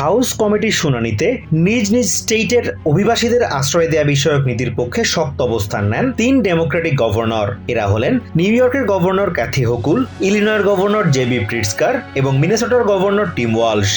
House কমিটির শুনানিতে নিজ নিজ স্টেটের অভিবাসীদের আশ্রয় দেয়া বিষয়ক নীতির পক্ষে শক্ত অবস্থান নেন তিন ডেমোক্রেটিক গভর্নর। এরা হলেন নিউ ইয়র্কের গভর্নর ক্যাথি হকুল, ইলিনয়ের গভর্নর জেবি প্রিটস্কার এবং মিনেসোটার গভর্নর টিম ওয়ালশ।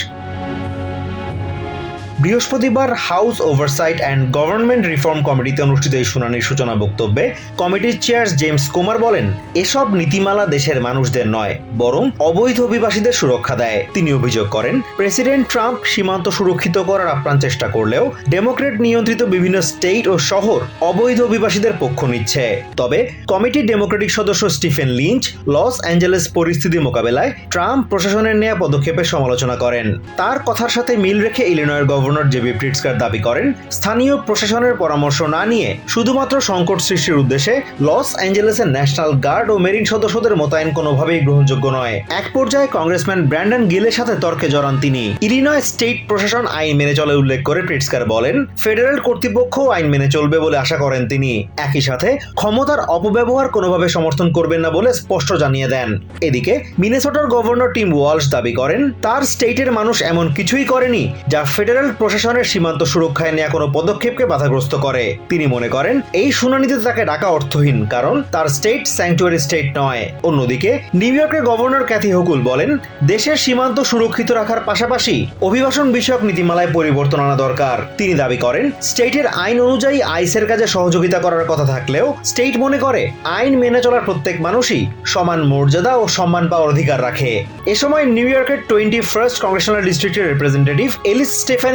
বৃহস্পতিবার House Oversight and Government Reform কমিটিতে অনুষ্ঠিত এই শুনানির সূচনা বক্তব্যে কমিটির চেয়ার জেমস কুমার বলেন, এসব নীতিমালা দেশের মানুষদের নয়, বরং অবৈধ অভিবাসীদের সুরক্ষা দেয়। তিনি অভিযোগ করেন, প্রেসিডেন্ট ট্রাম্প সীমান্ত সুরক্ষিত করার আপ্রাণ চেষ্টা করলেও ডেমোক্রেট নিয়ন্ত্রিত বিভিন্ন স্টেট ও শহর অবৈধ অভিবাসীদের পক্ষ নিচ্ছে। তবে কমিটির ডেমোক্রেটিক সদস্য স্টিফেন লিঞ্চ, লস অ্যাঞ্জেলেস পরিস্থিতি মোকাবেলায় ট্রাম্প প্রশাসনের নেওয়া পদক্ষেপের সমালোচনা করেন। তার কথার সাথে মিল রেখে ইলিনয়ের গভর্নর জেবি প্রিটস্কার দাবি করেন, স্থানীয় প্রশাসনের পরামর্শ না নিয়ে শুধুমাত্র সংকট সৃষ্টির উদ্দেশ্যে লস অ্যাঞ্জেলেসের ন্যাশনাল গার্ড ও মেরিন সদস্যদের মোতায়েন কোনোভাবেই গ্রহণযোগ্য নয়। এক পর্যায়ে কংগ্রেসম্যান ব্র্যান্ডন গিলের সাথে তর্কে জড়ান তিনি। ইলিনয় স্টেট প্রশাসন আইন মেনে চলে উল্লেখ করে প্রিটস্কার বলেন, ফেডারেল কর্তৃপক্ষ আইন মেনে চলবে বলে আশা করেন তিনি। একই সাথে ক্ষমতার অপব্যবহার কোনোভাবে সমর্থন করবেন না বলে স্পষ্ট জানিয়ে দেন। এদিকে মিনেসোটার গভর্নর টিম ওয়ালশ দাবি করেন, তার স্টেটের মানুষ এমন কিছুই করেনি যা ফেডারেল প্রশাসনের সীমান্ত সুরক্ষায় নেওয়া কোনো পদক্ষেপকে বাধাগ্রস্ত করে। তিনি মনে করেন, এই শুনানিতে তাকে ডাকা অর্থহীন, কারণ তার স্টেট স্যাংচুয়ারি স্টেট নয়। অন্যদিকে, নিউ ইয়র্কের গভর্নর ক্যাথি হকুল বলেন, দেশের সীমান্ত সুরক্ষিত রাখার পাশাপাশি অভিবাসন বিষয়ক নীতিমালায় পরিবর্তন আনা দরকার। তিনি দাবি করেন, স্টেটের আইন অনুযায়ী আইসের কাজে সহযোগিতা করার কথা থাকলেও, স্টেট মনে করে, আইন মেনে চলার প্রত্যেক মানুষই সমান মর্যাদা ও সম্মান পাওয়ার অধিকার রাখে। এ সময় নিউ ইয়র্কের টোয়েন্টি ফার্স্ট কংগ্রেশনাল ডিস্ট্রিক্টের রিপ্রেজেন্টেটিভ এলিস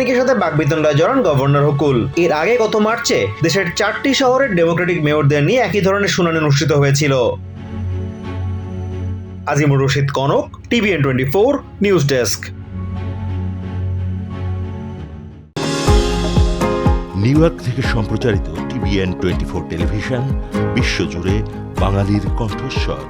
স্টেফানিকের সাথে বাকবিতণ্ডায় জড়ান গভর্নর হকুল। এর আগে গত মার্চে দেশের চারটি শহরের ডেমোক্রেটিক মেয়রদের নিয়ে একই ধরনের শুনানি অনুষ্ঠিত হয়েছিল। Azimur Rashid Konok, TVN twenty four, news desk. New York থেকে সম্প্রচারিত টিভিএন টোয়েন্টি ফোর টেলিভিশন, বিশ্বজুড়ে বাঙালির কণ্ঠস্বর।